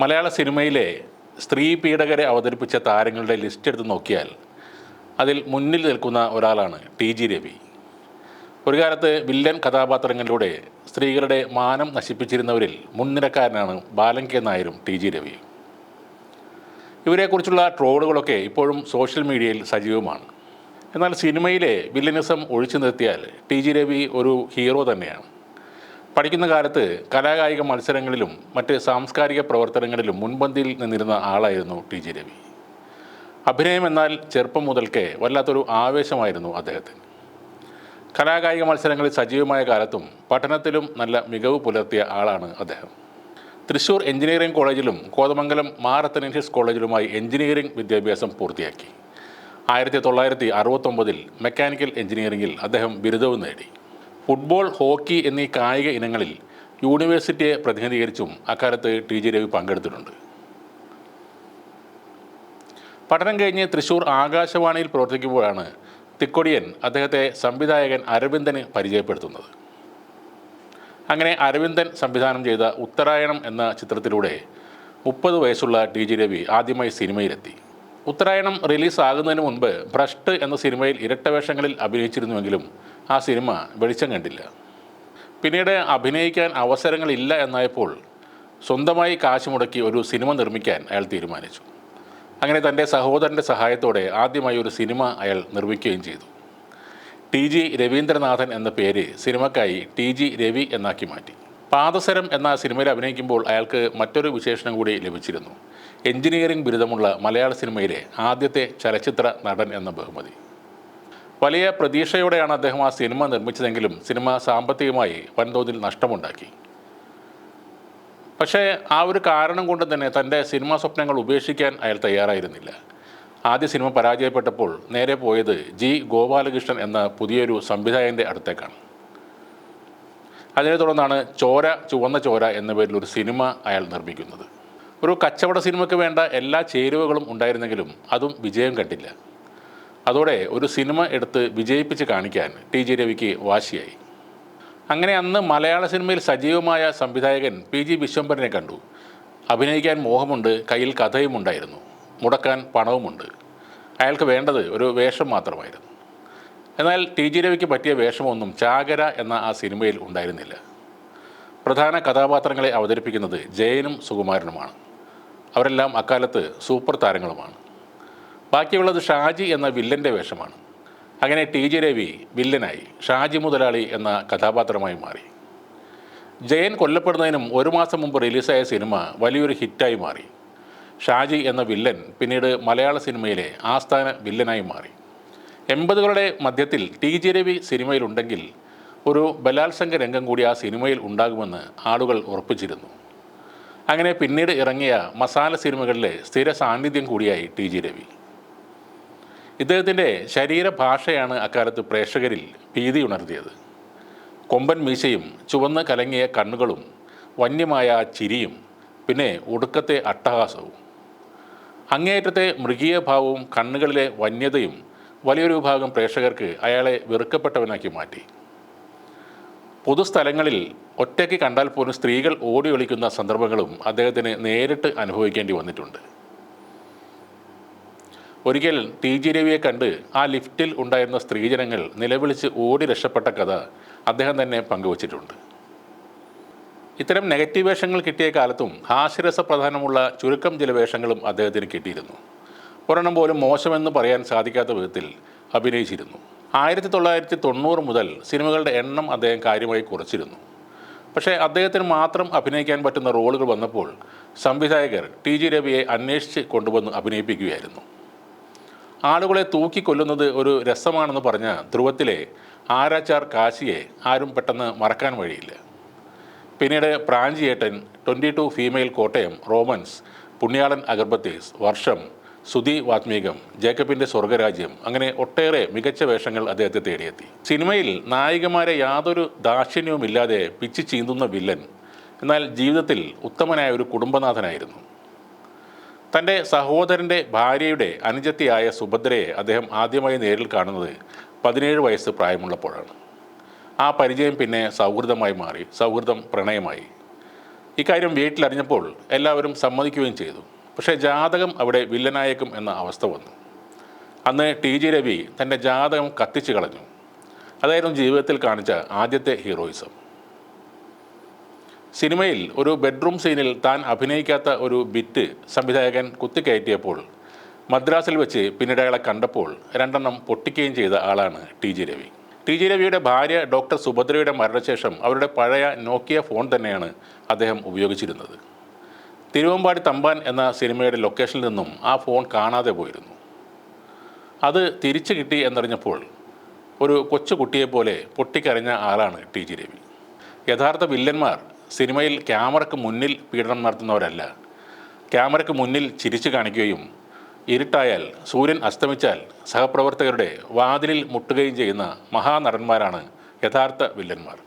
മലയാള സിനിമയിലെ സ്ത്രീ പീഡകരെ അവതരിപ്പിച്ച താരങ്ങളുടെ ലിസ്റ്റ് എടുത്ത് നോക്കിയാൽ അതിൽ മുന്നിൽ നിൽക്കുന്ന ഒരാളാണ് ടി ജി രവി. ഒരു കാലത്ത് വില്ലൻ കഥാപാത്രങ്ങളിലൂടെ സ്ത്രീകളുടെ മാനം നശിപ്പിച്ചിരുന്നവരിൽ മുൻനിരക്കാരനാണ് ബാലൻ കെ നായരും ടി ജി രവിയും ഇവരെക്കുറിച്ചുള്ള ട്രോളുകളൊക്കെ ഇപ്പോഴും സോഷ്യൽ മീഡിയയിൽ സജീവമാണ്. എന്നാൽ സിനിമയിലെ വില്ലനിസം ഒഴിച്ചു നിർത്തിയാൽ ടി ജി രവി ഒരു ഹീറോ തന്നെയാണ്. പഠിക്കുന്ന കാലത്ത് കലാകായിക മത്സരങ്ങളിലും മറ്റ് സാംസ്കാരിക പ്രവർത്തനങ്ങളിലും മുൻപന്തിയിൽ നിന്നിരുന്ന ആളായിരുന്നു ടി ജി രവി. അഭിനയം എന്നാൽ ചെറുപ്പം മുതൽക്കേ വല്ലാത്തൊരു ആവേശമായിരുന്നു അദ്ദേഹത്തിന്. കലാകായിക മത്സരങ്ങളിൽ സജീവമായ കാലത്തും പഠനത്തിലും നല്ല മികവ് പുലർത്തിയ ആളാണ് അദ്ദേഹം. തൃശൂർ എഞ്ചിനീയറിംഗ് കോളേജിലും കോതമംഗലം മാർ അത്തനേഷ്യസ് കോളേജിലുമായി എഞ്ചിനീയറിംഗ് വിദ്യാഭ്യാസം പൂർത്തിയാക്കി. ആയിരത്തി തൊള്ളായിരത്തി അറുപത്തൊമ്പതിൽ മെക്കാനിക്കൽ എഞ്ചിനീയറിംഗിൽ അദ്ദേഹം ബിരുദവും നേടി. ഫുട്ബോൾ ഹോക്കി എന്നീ കായിക ഇനങ്ങളിൽ യൂണിവേഴ്സിറ്റിയെ പ്രതിനിധീകരിച്ചും അക്കാലത്ത് ടി ജി രവി പങ്കെടുത്തിട്ടുണ്ട്. പഠനം കഴിഞ്ഞ് തൃശൂർ ആകാശവാണിയിൽ പ്രവർത്തിക്കുമ്പോഴാണ് തിക്കൊടിയൻ അദ്ദേഹത്തെ സംവിധായകൻ അരവിന്ദന് പരിചയപ്പെടുത്തുന്നത്. അങ്ങനെ അരവിന്ദൻ സംവിധാനം ചെയ്ത ഉത്തരായണം എന്ന ചിത്രത്തിലൂടെ മുപ്പത് വയസ്സുള്ള ടി ജി രവി ആദ്യമായി സിനിമയിലെത്തി. ഉത്തരായണം റിലീസാകുന്നതിന് മുൻപ് ഭ്രഷ്ട് എന്ന സിനിമയിൽ ഇരട്ടവേഷങ്ങളിൽ അഭിനയിച്ചിരുന്നുവെങ്കിലും ആ സിനിമ വെളിച്ചം കണ്ടില്ല. പിന്നീട് അഭിനയിക്കാൻ അവസരങ്ങളില്ല എന്നായപ്പോൾ സ്വന്തമായി കാശ് മുടക്കി ഒരു സിനിമ നിർമ്മിക്കാൻ അയാൾ തീരുമാനിച്ചു. അങ്ങനെ തന്റെ സഹോദരന്റെ സഹായത്തോടെ ആദ്യമായി ഒരു സിനിമ അയാൾ നിർമ്മിക്കുകയും ചെയ്തു. ടി ജി രവീന്ദ്രനാഥൻ എന്ന പേര് സിനിമക്കായി ടി ജി രവി എന്നാക്കി മാറ്റി. പാദസരം എന്ന സിനിമയിൽ അഭിനയിക്കുമ്പോൾ അയാൾക്ക് മറ്റൊരു വിശേഷണം കൂടി ലഭിച്ചിരുന്നു. എഞ്ചിനീയറിംഗ് ബിരുദമുള്ള മലയാള സിനിമയിലെ ആദ്യത്തെ ചലച്ചിത്ര നടൻ എന്ന ബഹുമതി. വലിയ പ്രതീക്ഷയോടെയാണ് അദ്ദേഹം ആ സിനിമ നിർമ്മിച്ചതെങ്കിലും സിനിമ സാമ്പത്തികമായി വൻതോതിൽ നഷ്ടമുണ്ടാക്കി. പക്ഷേ ആ ഒരു കാരണം കൊണ്ട് തന്നെ തന്റെ സിനിമാ സ്വപ്നങ്ങൾ ഉപേക്ഷിക്കാൻ അയാൾ തയ്യാറായിരുന്നില്ല. ആദ്യ സിനിമ പരാജയപ്പെട്ടപ്പോൾ നേരെ പോയത് ജി ഗോപാലകൃഷ്ണൻ എന്ന പുതിയൊരു സംവിധായകന്റെ അടുത്തേക്കാണ്. അതിനെ തുടർന്നാണ് ചോര ചുവന്ന ചോര എന്ന പേരിൽ ഒരു സിനിമ അയാൾ നിർമ്മിക്കുന്നത്. ഒരു കച്ചവട സിനിമയ്ക്ക് വേണ്ട എല്ലാ ചേരുവകളും ഉണ്ടായിരുന്നെങ്കിലും അതും വിജയം കണ്ടില്ല. അതോടെ ഒരു സിനിമ എടുത്ത് വിജയിപ്പിച്ച് കാണിക്കാൻ ടി ജി രവിക്ക് വാശിയായി. അങ്ങനെ അന്ന് മലയാള സിനിമയിൽ സജീവമായ സംവിധായകൻ പി ജി വിശ്വംഭരനെ കണ്ടു. അഭിനയിക്കാൻ മോഹമുണ്ട് കയ്യിൽ കഥയും ഉണ്ടായിരുന്നു മുടക്കാൻ പണവുമുണ്ട്. അയാൾക്ക് വേണ്ടത് ഒരു വേഷം മാത്രമായിരുന്നു. എന്നാൽ ടി ജി രവിക്ക് പറ്റിയ വേഷമൊന്നും ചാകര എന്ന ആ സിനിമയിൽ ഉണ്ടായിരുന്നില്ല. പ്രധാന കഥാപാത്രങ്ങളെ അവതരിപ്പിക്കുന്നത് ജയനും സുകുമാരനുമാണ്. അവരെല്ലാം അക്കാലത്ത് സൂപ്പർ താരങ്ങളുമാണ്. ബാക്കിയുള്ളത് ഷാജി എന്ന വില്ലന്റെ വേഷമാണ്. അങ്ങനെ ടി ജി രവി വില്ലനായി ഷാജി മുതലാളി എന്ന കഥാപാത്രമായി മാറി. ജയൻ കൊല്ലപ്പെടുന്നതിനും ഒരു മാസം മുമ്പ് റിലീസായ സിനിമ വലിയൊരു ഹിറ്റായി മാറി. ഷാജി എന്ന വില്ലൻ പിന്നീട് മലയാള സിനിമയിലെ ആസ്ഥാന വില്ലനായി മാറി. എൺപതുകളുടെ മധ്യത്തിൽ ടി ജി രവി സിനിമയിലുണ്ടെങ്കിൽ ഒരു ബലാത്സംഗ രംഗം കൂടി ആ സിനിമയിൽ ഉണ്ടാകുമെന്ന് ആളുകൾ ഉറപ്പിച്ചിരുന്നു. അങ്ങനെ പിന്നീട് ഇറങ്ങിയ മസാല സിനിമകളിലെ സ്ഥിര സാന്നിധ്യം കൂടിയായി ടി ജി രവി. ഇദ്ദേഹത്തിന്റെ ശരീരഭാഷയാണ് അക്കാലത്ത് പ്രേക്ഷകരിൽ ഭീതി ഉണർത്തിയത് കൊമ്പൻ മീശയും ചുവന്ന് കലങ്ങിയ കണ്ണുകളും വന്യമായ ചിരിയും പിന്നെ ഒടുക്കത്തെ അട്ടഹാസവും. അങ്ങേയറ്റത്തെ മൃഗീയഭാവവും കണ്ണുകളിലെ വന്യതയും വലിയൊരു വിഭാഗം പ്രേക്ഷകർക്ക് അയാളെ വെറുക്കപ്പെട്ടവനാക്കി മാറ്റി. പൊതുസ്ഥലങ്ങളിൽ ഒറ്റയ്ക്ക് കണ്ടാൽ പോലും സ്ത്രീകൾ ഓടി ഒളിക്കുന്ന സന്ദർഭങ്ങളും അദ്ദേഹത്തിന് നേരിട്ട് അനുഭവിക്കേണ്ടി വന്നിട്ടുണ്ട്. ഒരിക്കൽ ടി ജി രവിയെ കണ്ട് ആ ലിഫ്റ്റിൽ ഉണ്ടായിരുന്ന സ്ത്രീജനങ്ങൾ നിലവിളിച്ച് ഓടി രക്ഷപ്പെട്ട കഥ അദ്ദേഹം തന്നെ പങ്കുവച്ചിട്ടുണ്ട്. ഇത്തരം നെഗറ്റീവ് വേഷങ്ങൾ കിട്ടിയ കാലത്തും ഹാസ്യരസ പ്രധാനമുള്ള ചുരുക്കം ചില വേഷങ്ങളും അദ്ദേഹത്തിന് കിട്ടിയിരുന്നു. ഒരെണ്ണം പോലും മോശമെന്ന് പറയാൻ സാധിക്കാത്ത വിധത്തിൽ അഭിനയിച്ചിരുന്നു. ആയിരത്തി തൊള്ളായിരത്തി തൊണ്ണൂറ് മുതൽ സിനിമകളുടെ എണ്ണം അദ്ദേഹം കാര്യമായി കുറച്ചിരുന്നു. പക്ഷേ അദ്ദേഹത്തിന് മാത്രം അഭിനയിക്കാൻ പറ്റുന്ന റോളുകൾ വന്നപ്പോൾ സംവിധായകർ ടി ജി രവിയെ അന്വേഷിച്ച് കൊണ്ടുവന്ന് അഭിനയിപ്പിക്കുകയായിരുന്നു. ആളുകളെ തൂക്കിക്കൊല്ലുന്നത് ഒരു രസമാണെന്ന് പറഞ്ഞ ധ്രുവത്തിലെ ആരാച്ചാർ കാശിയെ ആരും പെട്ടെന്ന് മറക്കാൻ വഴിയില്ല. പിന്നീട് Pranchiyettan twenty two female Kottayam Romans Punyalan Agarbattis വർഷം സുധി വാത്മീകം ജേക്കബിന്റെ സ്വർഗരാജ്യം അങ്ങനെ ഒട്ടേറെ മികച്ച വേഷങ്ങൾ അദ്ദേഹത്തെ തേടിയെത്തി. സിനിമയിൽ നായികമാരെ യാതൊരു ദാക്ഷിണ്യവുമില്ലാതെ പിച്ചി ചീന്തുന്ന വില്ലൻ എന്നാൽ ജീവിതത്തിൽ ഉത്തമനായ ഒരു കുടുംബനാഥനായിരുന്നു. തന്റെ സഹോദരന്റെ ഭാര്യയുടെ അനുജത്തിയായ സുഭദ്രയെ അദ്ദേഹം ആദ്യമായി നേരിൽ കാണുന്നത് പതിനേഴ് വയസ്സ് പ്രായമുള്ളപ്പോഴാണ്. ആ പരിചയം പിന്നെ സൗഹൃദമായി മാറി സൗഹൃദം പ്രണയമായി. ഇക്കാര്യം വീട്ടിലറിഞ്ഞപ്പോൾ എല്ലാവരും സമ്മതിക്കുകയും ചെയ്തു. പക്ഷേ ജാതകം അവിടെ വില്ലനായേക്കും എന്ന അവസ്ഥ വന്നു. അന്ന് ടി ജി രവി തന്റെ ജാതകം കത്തിച്ചു കളഞ്ഞു. അതായിരുന്നു ജീവിതത്തിൽ കാണിച്ച ആദ്യത്തെ ഹീറോയിസം. സിനിമയിൽ ഒരു ബെഡ്റൂം സീനിൽ താൻ അഭിനയിക്കാത്ത ഒരു ബിറ്റ് സംവിധായകൻ കുത്തിക്കയറ്റിയപ്പോൾ മദ്രാസിൽ വെച്ച് പിന്നീട് അയാളെ കണ്ടപ്പോൾ രണ്ടെണ്ണം പൊട്ടിക്കുകയും ചെയ്ത ആളാണ് T G Ravi. T G രവിയുടെ ഭാര്യ ഡോക്ടർ സുഭദ്രയുടെ മരണശേഷം അവരുടെ പഴയ നോക്കിയ ഫോൺ തന്നെയാണ് അദ്ദേഹം ഉപയോഗിച്ചിരുന്നത്. തിരുവമ്പാടി തമ്പാൻ എന്ന സിനിമയുടെ ലൊക്കേഷനിൽ നിന്നും ആ ഫോൺ കാണാതെ പോയിരുന്നു. അത് തിരിച്ചു കിട്ടി എന്നറിഞ്ഞപ്പോൾ ഒരു കൊച്ചു കുട്ടിയെപ്പോലെ പൊട്ടിക്കരഞ്ഞ ആളാണ് ടി ജി രവി. യഥാർത്ഥ വില്ലന്മാർ സിനിമയിൽ ക്യാമറയ്ക്ക് മുന്നിൽ പീഡനം നടത്തുന്നവരല്ല. ക്യാമറയ്ക്ക് മുന്നിൽ ചിരിച്ചു കാണിക്കുകയും ഇരുട്ടായാൽ സൂര്യൻ അസ്തമിച്ചാൽ സഹപ്രവർത്തകരുടെ വാതിലിൽ മുട്ടുകയും ചെയ്യുന്ന മഹാനടന്മാരാണ് യഥാർത്ഥ വില്ലന്മാർ.